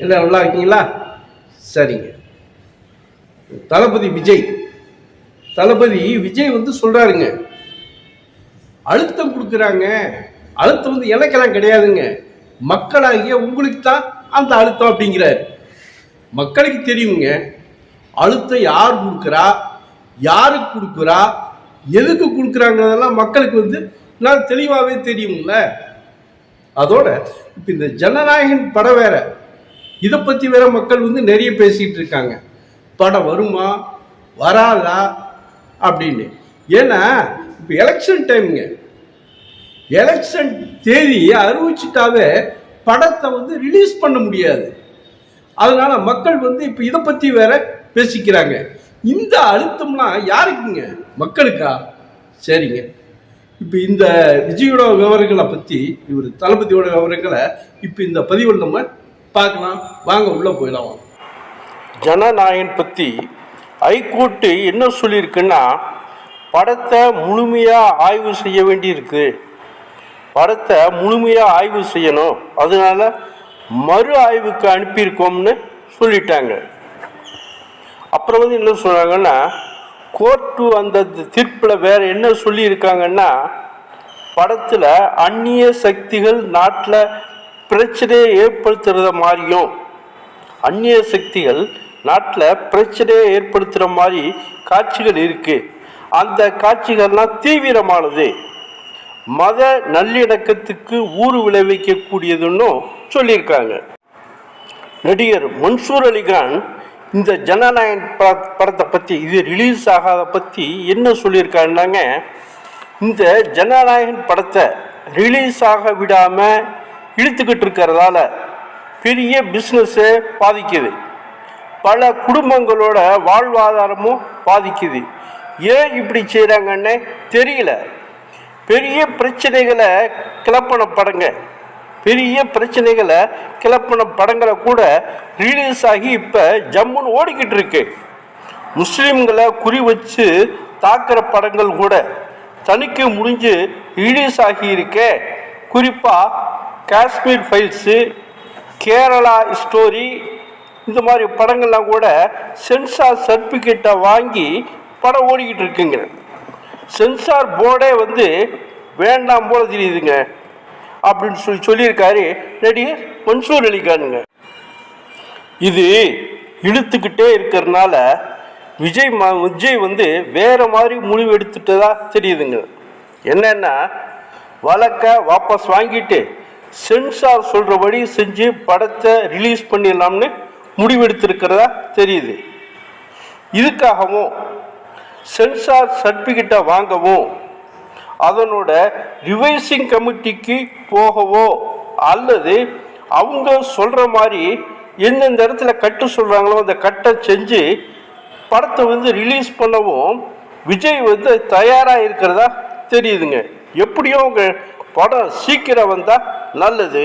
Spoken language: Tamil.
என்ன நல்லா இருக்கீங்களா? சரிங்க. தளபதி விஜய். தளபதி விஜய் வந்து சொல்றாருங்க. அழுத்தம் கொடுக்குறாங்க. அழுத்தம் வந்து எனக்கெல்லாம் கிடையாதுங்க. மக்களாகிய உங்களுக்கு தான் அந்த அழுத்தம் அப்படிங்கிறாரு. மக்களுக்கு தெரியுங்க. அழுத்தம் யார் கொடுக்குறா? யாருக்கு கொடுக்குறா? எதுக்கு கொடுக்குறாங்கிறதெல்லாம் மக்களுக்கு வந்து நான் தெளிவாகவே தெரியும்ல. அதோட இப்போ இந்த ஜனநாயகன் படம் வேற. இதை பற்றி வேற மக்கள் வந்து நிறைய பேசிகிட்டு இருக்காங்க. படம் வருமா? வராதா? அப்படின்னு. ஏன்னா இப்போ எலெக்ஷன் டைமுங்க எலெக்ஷன் தேதி அறிவிச்சுட்டாவே படத்தை வந்து ரிலீஸ் பண்ண முடியாது. அதனால மக்கள் வந்து இப்போ இதை பற்றி வேற பேசிக்கிறாங்க. இந்த அழுத்தம்லாம் யாருக்குங்க? மக்களுக்கா? சரிங்க. இப்போ இந்த விஜயோட விவரங்களை பற்றி இவர் தளபதியோட விவரங்களை இப்போ இந்த பதிவில் நம்ம பார்க்கலாம் வாங்க உள்ளே போயிடலாம். வாங்க. ஜனநாயகன் பற்றி ஐகோர்ட்டு என்ன சொல்லியிருக்குன்னா படத்தை முழுமையாக ஆய்வு செய்ய வேண்டியிருக்கு. படத்தை முழுமையாக ஆய்வு செய்யணும். அதனால மறு ஆய்வுக்கு அனுப்பியிருக்கோம்னு சொல்லிட்டாங்க. அப்புறம் வந்து என்ன சொல்கிறாங்கன்னா கோர்ட்டு அந்த தீர்ப்பில் வேறு என்ன சொல்லியிருக்காங்கன்னா படத்தில் அந்நிய சக்திகள் நாட்டில் பிரச்சனையை ஏற்படுத்துறத மாதிரியும் அந்நிய சக்திகள் நாட்டில் பிரச்சனையை ஏற்படுத்துகிற மாதிரி காட்சிகள் இருக்குது அந்த காட்சிகள்லாம் தீவிரமானது. மத நல்லிணக்கத்துக்கு ஊறு விளைவிக்கக்கூடியதுன்னும் சொல்லியிருக்காங்க. நடிகர் மன்சூர் அலிகான் இந்த ஜனநாயகன் பட படத்தை பற்றி இது ரிலீஸ் ஆகாத பற்றி என்ன சொல்லியிருக்காருன்னாங்க இந்த ஜனநாயகன் படத்தை ரிலீஸ் ஆக விடாமல் இழுத்துக்கிட்டு இருக்கிறதால பெரிய பிஸ்னஸ்ஸு பாதிக்குது. பல குடும்பங்களோட வாழ்வாதாரமும் பாதிக்குது. ஏன் இப்படி செய்கிறாங்கன்னு தெரியல. பெரிய பிரச்சனைகளை கிளப்பின படங்க. பெரிய பிரச்சனைகளை கிளப்பின படங்களை கூட ரிலீஸ் ஆகி இப்போ ஜம்முன்னு ஓடிக்கிட்டு இருக்கு. முஸ்லீம்களை குறி வச்சு தாக்குற படங்கள் கூட தணிக்க முடிஞ்சு ரிலீஸ் ஆகி இருக்கே. குறிப்பாக காஷ்மீர் ஃபைல்ஸு கேரளா ஸ்டோரி இந்த மாதிரி படங்கள்லாம் கூட சென்சார் சர்டிஃபிகேட்டை வாங்கி படம் ஓடிக்கிட்டு இருக்குங்க. சென்சார் போர்டே வந்து வேண்டாம் போல தெரியுதுங்க அப்படின்னு சொல்லி சொல்லியிருக்காரு நடிகர் மன்சூர் அலிகானுங்க. இது இழுத்துக்கிட்டே இருக்கிறதுனால விஜய் மா விஜய் வந்து வேறு மாதிரி முடிவு எடுத்துட்டதா தெரியுதுங்க. என்னென்னா வழக்கை வாபஸ் வாங்கிட்டு சென்சார் சொல்கிறபடி செஞ்சு படத்தை ரிலீஸ் பண்ணிடலாம்னு முடிவெடுத்திருக்கிறதா தெரியுது. இதுக்காகவும் சென்சார் சர்டிஃபிகேட்டை வாங்கவும் அதனோட ரிவைசிங் கமிட்டிக்கு போகவோ அல்லது அவங்க சொல்கிற மாதிரி எந்தெந்த இடத்துல கட்டு சொல்கிறாங்களோ அந்த கட்டை செஞ்சு படத்தை வந்து ரிலீஸ் பண்ணவும் விஜய் வந்து தயாராக இருக்கிறதா தெரியுதுங்க. எப்படியும் அவங்க படம் சீக்கிரம் வந்தால் நல்லது.